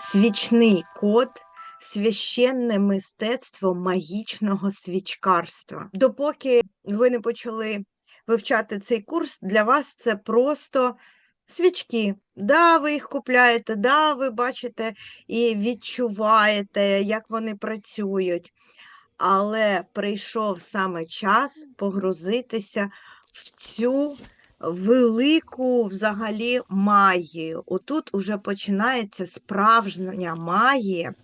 свічний код, священне мистецтво магічного свічкарства. Допоки ви не почали вивчати цей курс, для вас це просто свічки. Да, ви їх купляєте, да, ви бачите і відчуваєте, як вони працюють. Але прийшов саме час погрузитися в цю велику взагалі магію. Отут уже починається справжня магія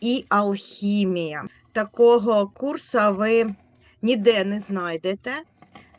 і алхімія. Такого курсу ви ніде не знайдете.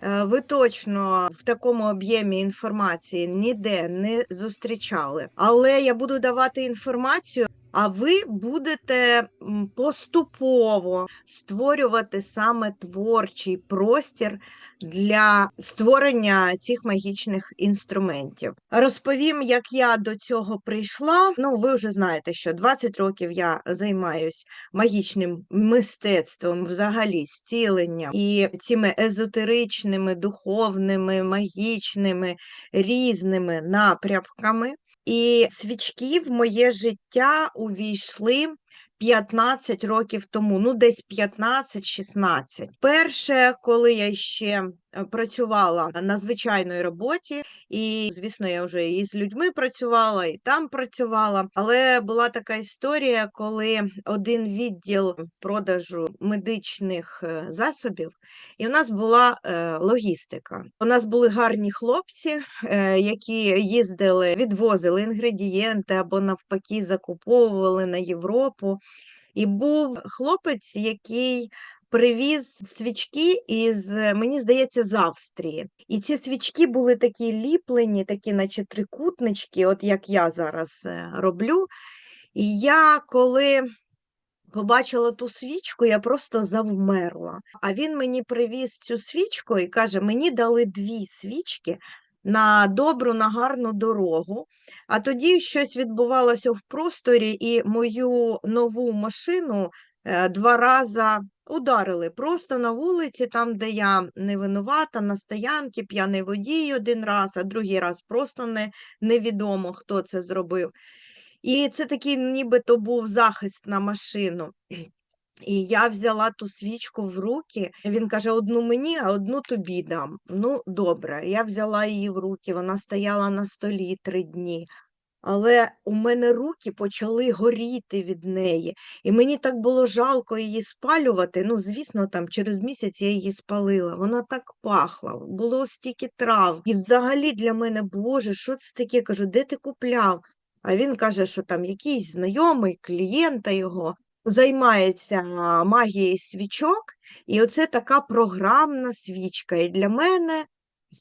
Е, Ви точно в такому об'ємі інформації ніде не зустрічали. Але я буду давати інформацію, а ви будете поступово створювати саме творчий простір для створення цих магічних інструментів. Розповім, як я до цього прийшла. Ну, ви вже знаєте, що 20 років я займаюсь магічним мистецтвом, взагалі зціленням і цими езотеричними, духовними, магічними різними напрямками. І свічки в моє життя увійшли 15 років тому, ну десь 15-16. Перше, коли я ще е, працювала на звичайній роботі, і, звісно, я вже і з людьми працювала, і там працювала. Але була така історія, коли один відділ продажу медичних е, засобів, і у нас була е, логістика. У нас були гарні хлопці, які їздили, відвозили інгредієнти або навпаки закуповували на Європу. І був хлопець, який привіз свічки із, мені здається, з Австрії. І ці свічки були такі ліплені, такі, наче трикутнички, от як я зараз е, роблю. І я коли побачила ту свічку, я просто завмерла. А він мені привіз цю свічку і каже: мені дали дві свічки. На добру, на гарну дорогу. А тоді щось відбувалося в просторі, і мою нову машину е, два рази ударили просто на вулиці, там, де я не винувата, на стоянці, п'яний водій один раз, а другий раз просто не, невідомо, хто це зробив. І це такий нібито був захист на машину. І я взяла ту свічку в руки. Він каже: одну мені, а одну тобі дам. Ну, добре, я взяла її в руки, вона стояла на столі три дні. Але у мене руки почали горіти від неї, і мені так було жалко її спалювати. Ну, звісно, там через місяць я її спалила. Вона так пахла, було стільки трав. І взагалі для мене, Боже, що це таке? Кажу, де ти купляв? А він каже, що там якийсь знайомий клієнта його займається магією свічок, і оце така програмна свічка. І для мене.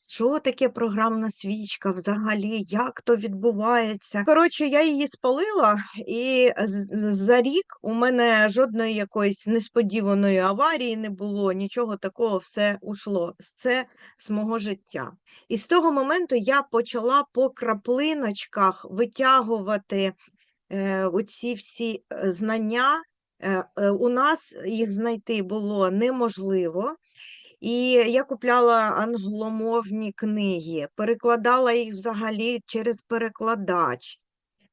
Що таке програмна свічка взагалі, як то відбувається? Коротше, я її спалила, і за рік у мене жодної якоїсь несподіваної аварії не було, нічого такого все ушло. Це з мого життя. І з того моменту я почала по краплиночках витягувати е, оці всі е, знання. Е, е, у нас їх знайти було неможливо. І я купляла англомовні книги, перекладала їх взагалі через перекладач.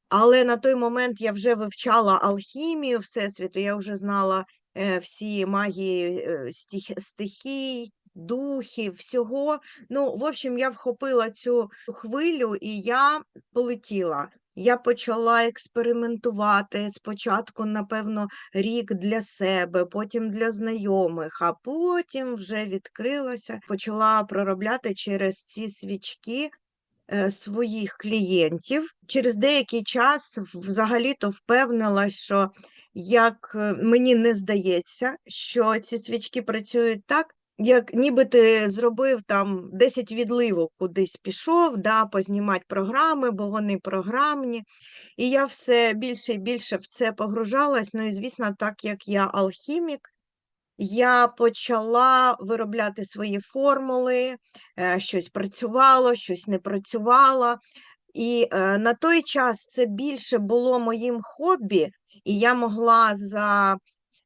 Але на той момент я вже вивчала алхімію Всесвіту, я вже знала е, всі магії стих, стихій, духів, всього. Ну, в общем, я вхопила цю хвилю і я полетіла. Я почала експериментувати спочатку, напевно, рік для себе, потім для знайомих, а потім вже відкрилася, почала проробляти через ці свічки е, своїх клієнтів. Через деякий час взагалі-то впевнилась, що як е, мені не здається, що ці свічки працюють так. Як ніби ти зробив там 10 відливок кудись пішов, да, познімати програми, бо вони програмні. І я все більше і більше в це погружалась. Ну і звісно, так як я алхімік, я почала виробляти свої формули, е, щось працювало, щось не працювало. І е, на той час це більше було моїм хобі, і я могла за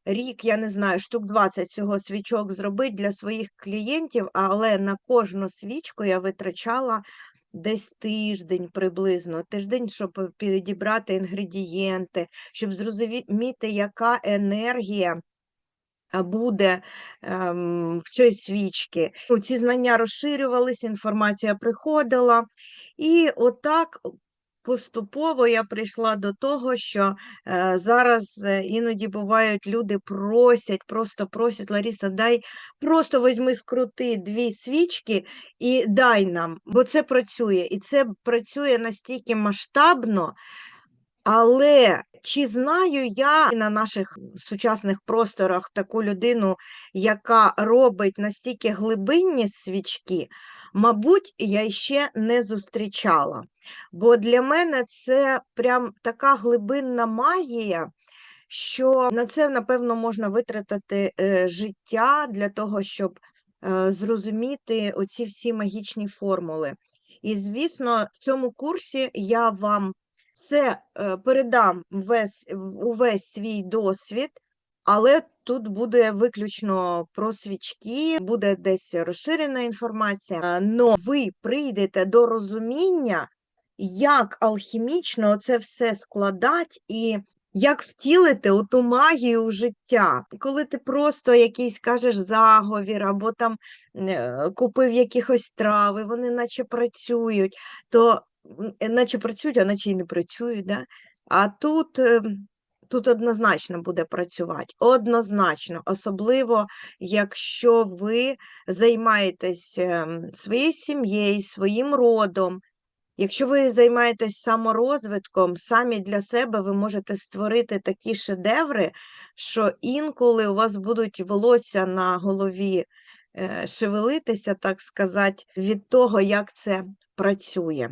рік, я не знаю, штук 20 цього свічок зробити для своїх клієнтів, але на кожну свічку я витрачала десь тиждень приблизно, тиждень, щоб підібрати інгредієнти, щоб зрозуміти, яка енергія буде ем, в цій свічці. Ну, Ці знання розширювалися, інформація приходила. І отак поступово я прийшла до того, що е, зараз е, іноді бувають люди просять, просто просять, Ларіса, дай просто візьми скрути дві свічки і дай нам, бо це працює. І це працює настільки масштабно. Але чи знаю я на наших сучасних просторах таку людину, яка робить настільки глибинні свічки? Мабуть, я ще не зустрічала. Бо для мене це прям така глибинна магія, що на це, напевно, можна витратити е, життя для того, щоб е, зрозуміти оці всі магічні формули. І, звісно, в цьому курсі я вам все е, передам весь, увесь свій досвід, але тут буде виключно про свічки, буде десь розширена інформація. Але ви прийдете до розуміння, як алхімічно це все складати і як втілити оту магію в життя. Коли ти просто якийсь кажеш заговір, або там е, купив якихось трави, вони наче працюють, то е, наче працюють, а наче й не працюють. Да? А тут, е, тут однозначно буде працювати. Однозначно, особливо, якщо ви займаєтесь ем, своєю сім'єю, своїм родом. Якщо ви займаєтесь саморозвитком, самі для себе ви можете створити такі шедеври, що інколи у вас будуть волосся на голові е, шевелитися, так сказати, від того, як це працює.